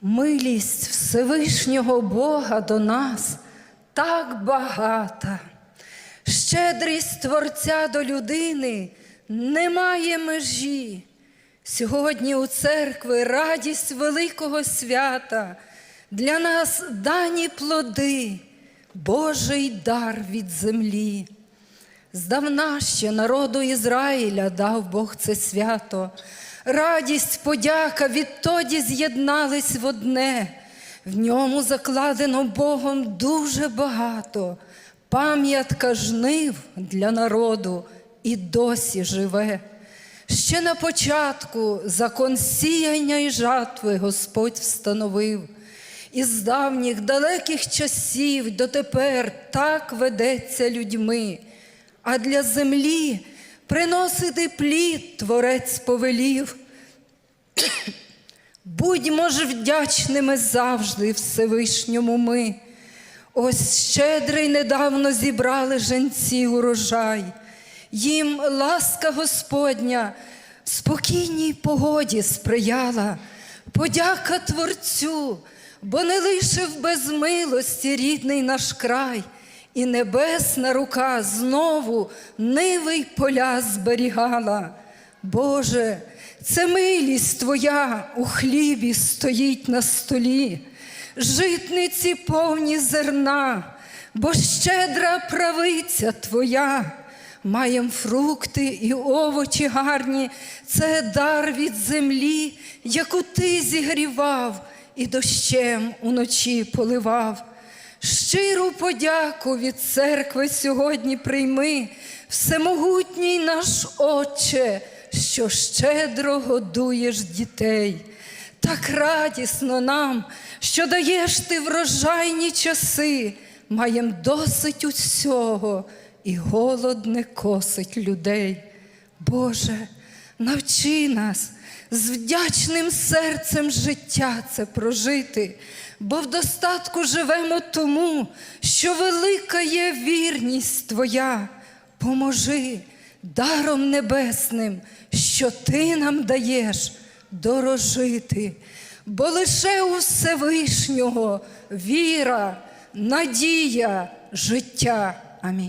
Милість Всевишнього Бога до нас так багата. Щедрість Творця до людини немає межі. Сьогодні у церкви радість великого свята, для нас дані плоди, Божий дар від землі. Здавна ще народу Ізраїля дав Бог це свято. Радість, подяка відтоді з'єднались в одне. В ньому закладено Богом дуже багато. Пам'ятка жнив для народу і досі живе. Ще на початку закон сіяння і жатви Господь встановив. Із давніх далеких часів дотепер так ведеться людьми, а для землі приносити плід Творець повелів. Будьмо ж вдячними завжди Всевишньому ми. Ось щедрий недавно зібрали женці урожай. Їм ласка Господня в спокійній погоді сприяла, подяка Творцю, бо не лишив без милості рідний наш край, і небесна рука знову ниви й поля зберігала. Боже, це милість Твоя у хлібі стоїть на столі, житниці повні зерна, бо щедра правиця Твоя. Маєм фрукти і овочі гарні, це дар від землі, яку ти зігрівав і дощем уночі поливав. Щиру подяку від церкви сьогодні прийми, всемогутній наш Отче, що щедро годуєш дітей. Так радісно нам, що даєш ти врожайні часи, маєм досить усього, і голод не косить людей. Боже, навчи нас з вдячним серцем життя це прожити, бо в достатку живемо тому, що велика є вірність Твоя. Поможи даром небесним, що Ти нам даєш дорожити, бо лише у Всевишнього віра, надія, життя. Амінь.